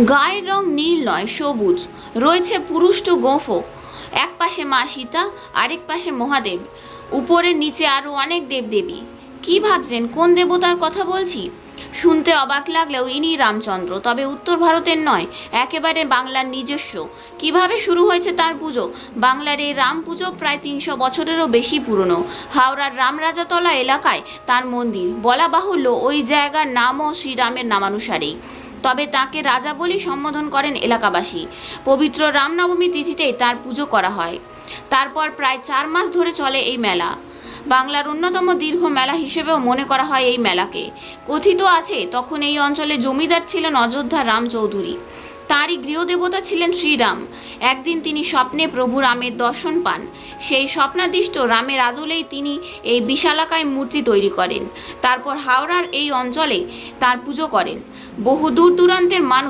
গায়ের রং নীল নয়, সবুজ। রয়েছে পুরুষ্ট গোঁফও এক পাশে মা সীতা, আরেক পাশে মহাদেব। উপরে, নিচে আরও অনেক দেবদেবী। কি ভাবছেন? কোন দেবতার কথা বলছি? শুনতে অবাক লাগলেও ইনি রামচন্দ্র, তবে উত্তর ভারতের নয়, একেবারে বাংলার নিজস্ব। কীভাবে শুরু হয়েছে তার পুজো? বাংলার এই রাম পুজো প্রায় তিনশো বছরেরও বেশি পুরনো। হাওড়ার রামরাজাতলা এলাকায় তার মন্দির। বলা বাহুল্য ওই জায়গার নামও শ্রীরামের নামানুসারেই। তবে তাকে রাজা বলেই সম্বোধন করেন এলাকাবাসী। পবিত্র রামনবমী তিথিতেই তার পুজো করা হয়। তারপর প্রায় চার মাস ধরে চলে এই মেলা। বাংলার অন্যতম দীর্ঘ মেলা হিসেবেও মনে করা হয় এই মেলাকে। কথিত আছে, তখন এই অঞ্চলে জমিদার ছিলেন অযোধ্যা রাম চৌধুরী তাঁরই গৃহদেবতা ছিলেন শ্রীরাম। একদিন তিনি স্বপ্নে প্রভু রামের দর্শন পান। সেই স্বপ্নাদিষ্ট রামের আদলেই তিনি এই বিশালাকায় মূর্তি তৈরি করেন। তারপর হাওড়ার এই অঞ্চলে তার পুজো করেন। বহু দূর দূরান্তের মানুষ